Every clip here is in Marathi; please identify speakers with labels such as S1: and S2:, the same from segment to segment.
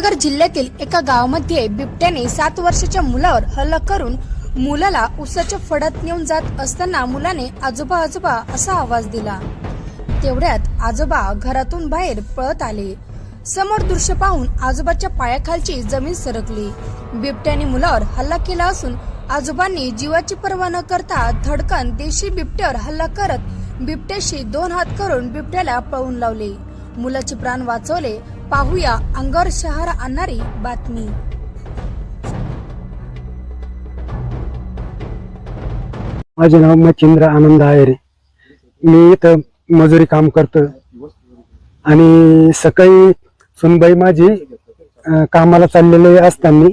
S1: अहमदनगर जिल्ह्यातील एका गावामध्ये बिबट्याने सात वर्षाच्या मुलावर हल्ला करून मुलाला उसाच्या फडात नेऊन जात असताना मुलाने आजोबा आजोबा असा आवाज दिला. तेवढ्यात आजोबा घरातून बाहेर पळत आले. समोर दृश्य पाहून आजोबाच्या पायाखालची जमीन सरकली. बिबट्याने मुलावर हल्ला केला असून आजोबांनी जीवाची पर्वा न करता धडकन देशी बिबट्यावर हल्ला करत बिबट्याशी दोन हात करून बिबट्याला पळून लावले. मुलाचे प्राण वाचवले पाहूया अंगावर शहर आणणारी बातमी.
S2: माझे नाव मच्छिंद्र आनंद आहेरे मी इथं मजुरी काम करतो आणि सकाळी सुनबाई माझी अं, कामाला चाललेले असताना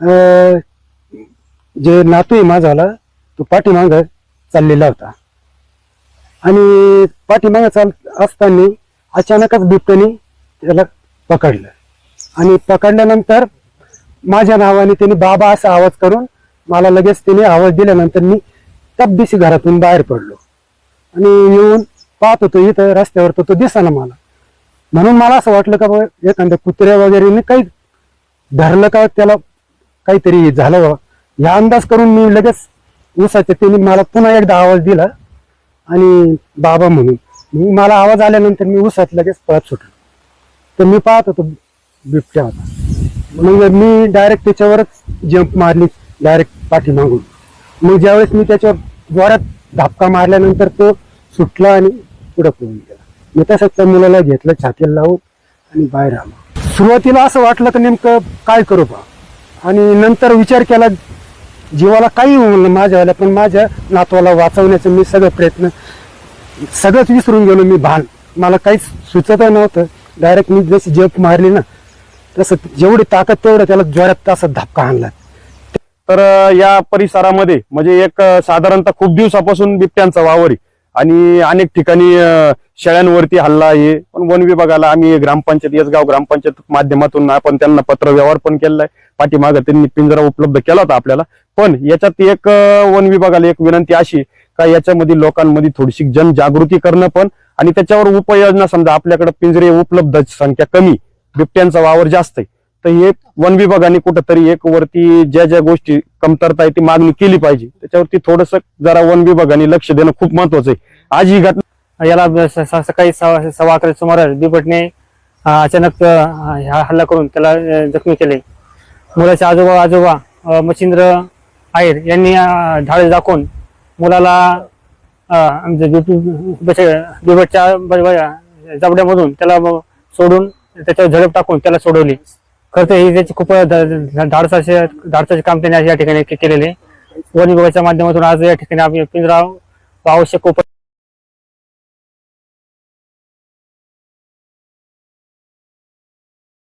S2: अं, जे नातू आहे माझाला तो पाठीमाग चाललेला होता. आणि पाठीमाग चाल असताना अचानकच बिबट्याने त्याला पकडलं. आणि पकडल्यानंतर माझ्या नावाने त्यांनी बाबा असा आवाज करून मला लगेच त्याने आवाज दिल्यानंतर मी तब्बीशी घरातून बाहेर पडलो. आणि येऊन पाहत होतो इथं रस्त्यावर तर तो दिसाना मला. म्हणून मला असं वाटलं का बा एखाद्या कुत्र्या वगैरे काही धरलं का त्याला काहीतरी झालं बाबा या अंदाज करून मी लगेच उसाच्या त्याने मला पुन्हा एकदा आवाज दिला आणि बाबा म्हणून. मला आवाज आल्यानंतर मी उसात लगेच पळत सुटलो. तर मी पाहत होतो बिबट्या होता. मग मी डायरेक्ट त्याच्यावरच जंप मारली डायरेक्ट पाठीमागून. मग ज्यावेळेस मी त्याच्यावर जोरात धापका मारल्यानंतर तो सुटला आणि पुढे पळून गेला. मी तसंच त्या मुलाला घेतलं छातीला लावून आणि बाहेर आलो. सुरुवातीला असं वाटलं तर नेमकं काय करू बा? आणि नंतर विचार केला जीवाला काही होऊ माझ्या माझ्यावाला पण माझ्या नातवाला वाचवण्याचा मी सगळं प्रयत्न सगळंच विसरून गेलो मी भान. मला काहीच सुचत नव्हतं. डायरेक्ट मी जशी जप मारली ना तसं जेवढी ताकद तेवढं त्याला जोरात तसा धपका आणला.
S3: तर या परिसरामध्ये म्हणजे एक साधारणतः खूप दिवसापासून बिबट्यांचा वावर आहे. आणि अनेक ठिकाणी शेळ्यांवरती हल्ला आहे. पण वन विभागाला आम्ही ग्रामपंचायत येसगाव ग्रामपंचायत माध्यमातून आपण त्यांना पत्र व्यवहार पण केलेला आहे पाठीमागं त्यांनी पिंजरा उपलब्ध केला होता आपल्याला. पण याच्यात एक वन विभागाला एक विनंती अशी का याच्यामध्ये लोकांमध्ये थोडीशी जनजागृती करणं पण आणि त्याच्यावर उपाययोजना समजा आपल्याकडे पिंजरे उपलब्ध संख्या कमी बिबट्यांचा वावर जास्त आहे तर हे वन विभागाने कुठंतरी एक वरती ज्या ज्या गोष्टी कमतरता आहे ती मागणी केली पाहिजे. त्याच्यावरती थोडस जरा वन विभागाने लक्ष देणं खूप महत्वाचं आहे. आज ही घटना
S4: याला स- सकाळी सव्वा अकरा सुमारास बिबटने अचानक ह्या हल्ला करून त्याला जखमी केले. मुलाचे आजोबा आजोबा मच्छिंद्र आयर यांनी अ, धाडस दाखवून मुलाला आमच्या बिबटच्या जबड्यामधून त्याला सोडून त्याच्यावर झडप टाकून त्याला सोडवली. खरं तर ही त्याची खूप धाडसाचे धाडसाचे काम त्यांनी आज या ठिकाणी केलेले. वन विभागाच्या माध्यमातून आज या ठिकाणी आम्ही पिंजराव आवश्यक